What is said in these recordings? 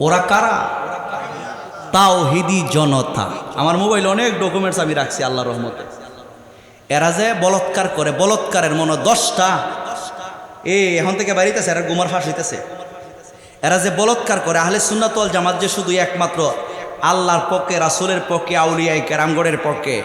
ওরা কারা? তাও হিদি জনতা। আমার মোবাইলে অনেক ডকুমেন্টস আমি রাখছি আল্লাহ রহমতে। এরা যে বলৎকার করে, বলৎকারের মনে দশটা। এ, এখন থেকে বাড়িতেছে, এরা গুমার ফাঁস হইতেছে। এরা যে বলৎকার করে, আহলে সুন্নাতল জামাত যে শুধু একমাত্র আল্লাহর পক্ষে, রাসুলের পক্ষে আউলিয়াই কেরামগড়ের পক্ষে।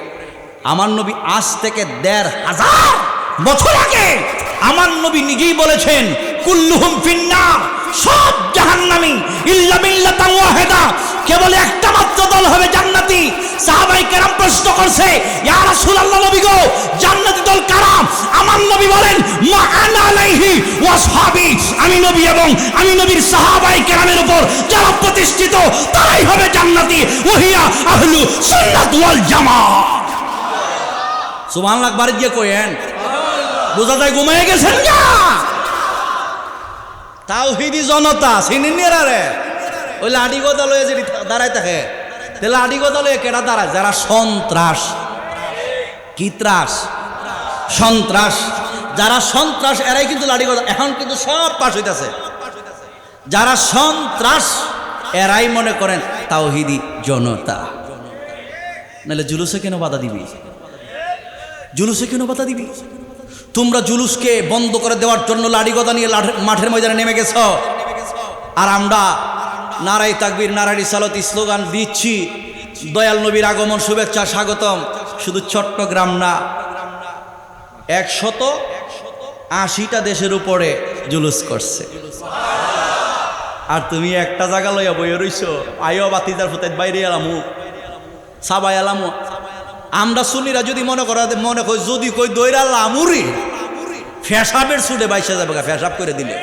আমার নবী আজ থেকে দেড় হাজার বছর আগে আমার নবী নিজেই বলেছেন, কুল্লুহুম ফিন্নার। সব জাহান্নামী, ইল্লা মিল্লাতান ওয়াহিদা। কেবল একটা মাত্র দল হবে জান্নাতি। সাহাবাই কেরাম প্রশ্ন করছে, ইয়া রাসূলুল্লাহ নবী গো, জান্নাতি দল কারা? আমার নবী বলেন, মা আনা আলাইহি ওয়া আমি নবী এবং আমি নবীর সাহাবাই কেরামের উপর যারা প্রতিষ্ঠিত, তারাই হবে জান্নাতি। ওহিয়া আহলু সুন্নাত ওয়াল জামাত সুবহানাল্লাহ বাড়ি গিয়ে কইেন বোঝা যায় ঘুমিয়ে গেছেন না তাওহিদি জনতা চিনিনি রে ওই লাঠি কথা লয়ে যদি দাঁড়াই থাকে তাহলে লাঠি কথা লয়ে কেটা দাঁড়ায়? যারা সন্ত্রাস, কি ত্রাস? সন্ত্রাস। যারা সন্ত্রাস, এরাই কিন্তু লাঠি কথা এখন কিন্তু সব পাশ হইতাছে। যারা সন্ত্রাস, এরাই মনে করেন তাওহিদি জনতা। নাহলে জুলুসে কেন বাধা দিবি? জুলুসে কেন বাধা দিবি? তোমরা জুলুসকে বন্ধ করে দেওয়ার জন্য লাড়িগদা নিয়ে মাঠের ময়দানে নেমে গেছ। আর আমরা নারাই তাকবির নারায়ণী সালত স্লোগান দিচ্ছি। দয়াল নবীর আগমন শুভেচ্ছা, স্বাগতম। শুধু চট্টগ্রাম না, একশত আশিটা দেশের উপরে জুলুস করছে। আর তুমি একটা জায়গা লইয়া বইয়ে রইছো। আয়ো বাতিদার ফুতাই বাইরে এলামু সাবাই এলামু আমরা সুনিরা যদি মনে করা মনে করি যদি কই দইরা লামুরি ফেসাবের সুটে বাইসা যাবে গা, ফেসাব করে দিলে।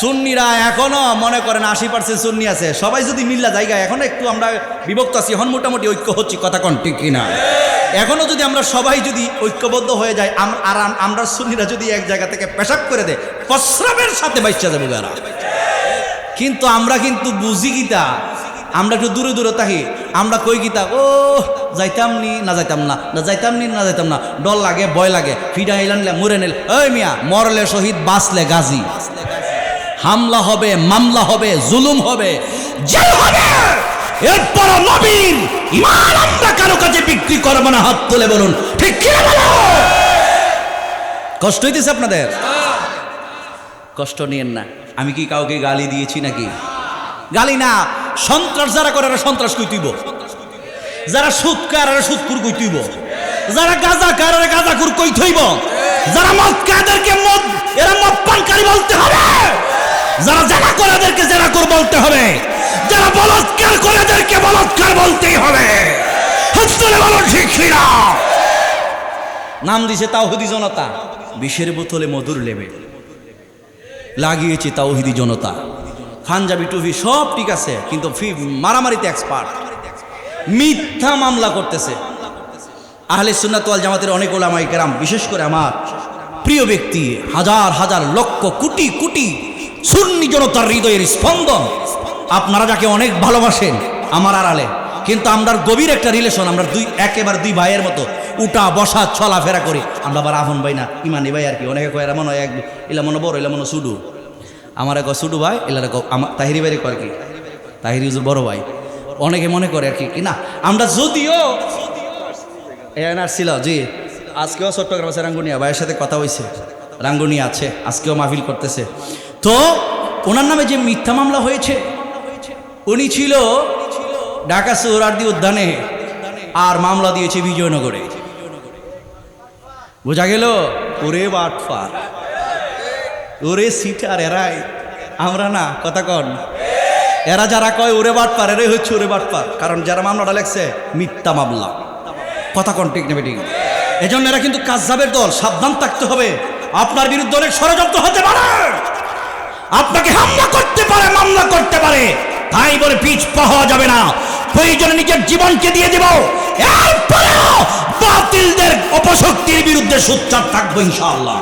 সুন্নিরা এখনও মনে করেন আশি পার্সেন্ট সুন্নি আছে। সবাই যদি মিল্লা জায়গা এখনও একটু আমরা বিভক্ত আছি এখন মোটামুটি ঐক্য হচ্ছি কথা কন ঠিক কিনা? এখনও যদি আমরা সবাই যদি ঐক্যবদ্ধ হয়ে যাই আর আমরা সুন্নিরা যদি এক জায়গা থেকে পেশাব করে দেয় প্রস্রাবের সাথে বাইচা যাবে গারা কিন্তু আমরা কিন্তু বুঝি গীতা আমরা একটু দূরে দূরে থাকি। আমরা কই গীতা? ও যাইতাম নি, না যাইতাম না না যাইতাম নি, না যাইতাম না। ডর লাগে, ভয় লাগে। ফিডা ইলানলে মুরে নিল। ওই মিয়া, মরলে শহীদ, বাঁচলে গাজী। হামলা হবে, মামলা হবে, জুলুম হবে, জেল হবে। এরপর নবীন, ইমান আমরা কারও কাছে বিক্রি করব না, হাত তুলে বলুন। ঠিক কি কষ্ট হইতেছে আপনাদের? কষ্ট নিয়েন না। আমি কি কাউকে গালি দিয়েছি নাকি? গালি না। সন্ত্রাস যারা করে সন্ত্রাস কই তুইব? যারা সুদ কার এরা সুদকুর কই তুইব? যারা গাঁজা কার এরা গাঁজাকুর কই থইব? যারা মদ কাদেরকে মদ, এরা মদ পানকারী বলতে হবে। যারা জেনা করে এদেরকে কর বলতে হবে। যারা বলৎকার করে এদেরকে বলৎকার বলতেই হবে। হস্তলে বলো ঠিক না নাম দিছে তাওহিদি জনতা। বিষের বোতলে মধুর লেবে। লাগিয়েছে তাওহিদি জনতা। পাঞ্জাবি টুপি সব ঠিক আছে, কিন্তু মারামারিতে এক্সপার্ট মিথ্যা মামলা করতেছে। আহলে সুন্নাত ওয়াল জামাতের অনেক ওলামাই কেরাম, বিশেষ করে আমার প্রিয় ব্যক্তি, হাজার হাজার লক্ষ, কোটি কোটি সুন্নি জনতার হৃদয়ের স্পন্দন। আপনারা যাকে অনেক ভালোবাসেন, আমার আড়ালে, কিন্তু আমরা গভীর একটা রিলেশন আমরা দুই, একেবারে দুই ভাইয়ের মতো উঠা, বসা, চলাফেরা করি। আমরা আবার আহন ভাই না, ইমানি ভাই আর কি, অনেকে কয়, এরা মনে হয় এক এলা মনে বড়, এলা মনে আমার এক সুডু ভাই, এলার তাহিরি বাইরে কয় কি? তাহিরি বড় ভাই। অনেকে মনে করে আর কি না? আমরা যদিও এনার ছিল, জি। আজকেও চট্টগ্রাম আছে রাঙ্গুনিয়া, ভাইয়ের সাথে কথা হয়েছে রাঙ্গুনিয়া আছে, আজকেও মাহফিল করতেছে। তো ওনার নামে যে মিথ্যা মামলা হয়েছে, উনি ছিল ঢাকা সোহরার্দি উদ্যানে আর মামলা দিয়েছে বিজয়নগরে। বোঝা গেল? ওরে বাটফার। ওরে সিটার এরাই। আমরা না, কথা কন। এরা যারা কয়, ওরে বাটপার, এরাই হচ্ছে ওরে বাটপার। কারণ যারা মামলাটা লেখছে, মিথ্যা মামলা। কথা কন, ঠিক নেবে, ঠিক। এজন্য এরা কিন্তু কাজাবের দল, সাবধান থাকতে হবে। আপনার বিরুদ্ধে অনেক ষড়যন্ত্র হতে পারে। আপনাকে হামলা করতে পারে, মামলা করতে পারে। তাই বলে পিছ পাওয়া যাবে না। প্রয়োজনে নিজের জীবনকে দিয়ে দেব। এরপরেও বাতিলদের অপশক্তির বিরুদ্ধে সোচ্চার থাকব ইনশাআল্লাহ।